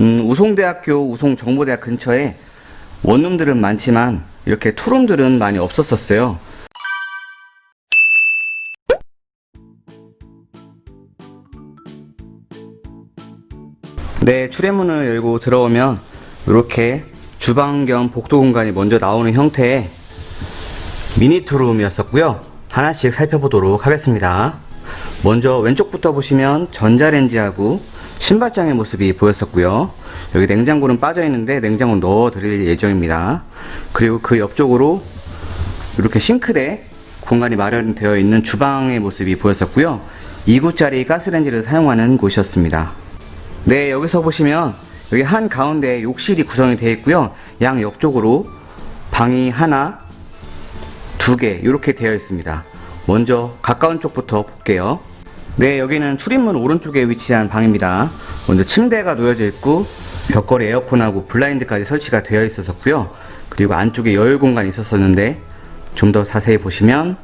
음, 우송대학교, 우송정보대학 근처에 원룸들은 많지만 이렇게 투룸들은 많이 없었었어요. 네, 출입문을 열고 들어오면 이렇게 주방 겸 복도 공간이 먼저 나오는 형태의 미니 투룸이었었고요. 하나씩 살펴보도록 하겠습니다. 먼저 왼쪽부터 보시면 전자레인지하고 신발장의 모습이 보였었고요. 여기 냉장고는 빠져 있는데 냉장고 넣어 드릴 예정입니다. 그리고 그 옆쪽으로 이렇게 싱크대 공간이 마련되어 있는 주방의 모습이 보였었고요. 2구짜리 가스레인지를 사용하는 곳이었습니다. 네, 여기서 보시면 여기 한 가운데 욕실이 구성이 되어 있고요. 양 옆쪽으로 방이 하나, 두 개 이렇게 되어 있습니다. 먼저 가까운 쪽부터 볼게요. 네, 여기는 출입문 오른쪽에 위치한 방입니다. 먼저 침대가 놓여져 있고 벽걸이 에어컨하고 블라인드까지 설치가 되어 있었고요. 그리고 안쪽에 여유 공간이 있었었는데 좀 더 자세히 보시면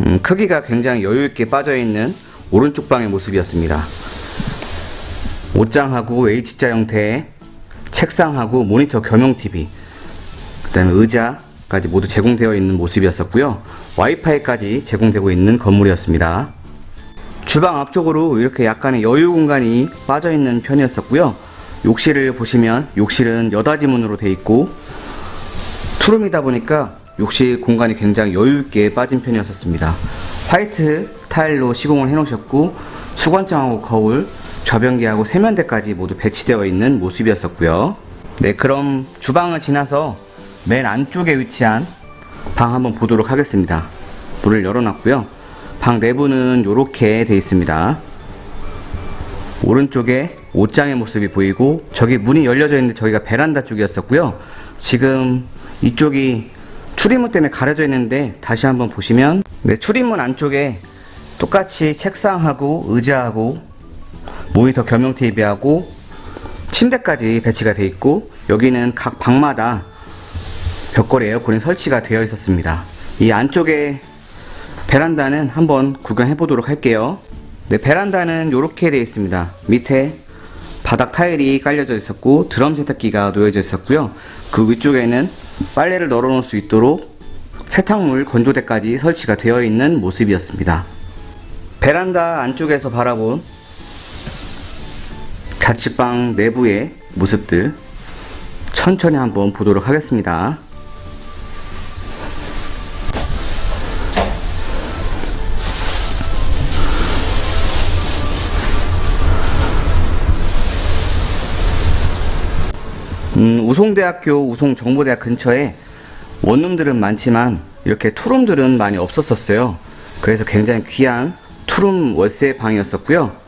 음, 크기가 굉장히 여유 있게 빠져 있는 오른쪽 방의 모습이었습니다. 옷장하고 H자 형태의 책상하고 모니터 겸용 TV, 그다음에 의자까지 모두 제공되어 있는 모습이었었고요. 와이파이까지 제공되고 있는 건물이었습니다. 주방 앞쪽으로 이렇게 약간의 여유 공간이 빠져 있는 편이었었고요. 욕실을 보시면 욕실은 여닫이 문으로 되어 있고 투룸이다 보니까 욕실 공간이 굉장히 여유 있게 빠진 편이었었습니다. 화이트 타일로 시공을 해 놓으셨고 수건장하고 거울, 좌변기하고 세면대까지 모두 배치되어 있는 모습이었었고요. 네, 그럼 주방을 지나서 맨 안쪽에 위치한 방 한번 보도록 하겠습니다. 문을 열어놨고요. 방 내부는 이렇게 되어 있습니다. 오른쪽에 옷장의 모습이 보이고 저기 문이 열려져 있는데 저기가 베란다 쪽이었었고요. 지금 이쪽이 출입문 때문에 가려져 있는데 다시 한번 보시면 네, 출입문 안쪽에 똑같이 책상하고 의자하고 모니터 겸용 TV하고 침대까지 배치가 되어 있고 여기는 각 방마다 벽걸이 에어컨이 설치가 되어 있었습니다. 이 안쪽에 베란다는 한번 구경해 보도록 할게요. 네, 베란다는 이렇게 되어 있습니다. 밑에 바닥 타일이 깔려져 있었고 드럼 세탁기가 놓여져 있었고요. 그 위쪽에는 빨래를 널어 놓을 수 있도록 세탁물 건조대까지 설치가 되어 있는 모습이었습니다. 베란다 안쪽에서 바라본 자취방 내부의 모습들 천천히 한번 보도록 하겠습니다. 음, 우송대학교, 우송정보대학 근처에 원룸들은 많지만 이렇게 투룸들은 많이 없었었어요. 그래서 굉장히 귀한 투룸 월세 방이었었고요.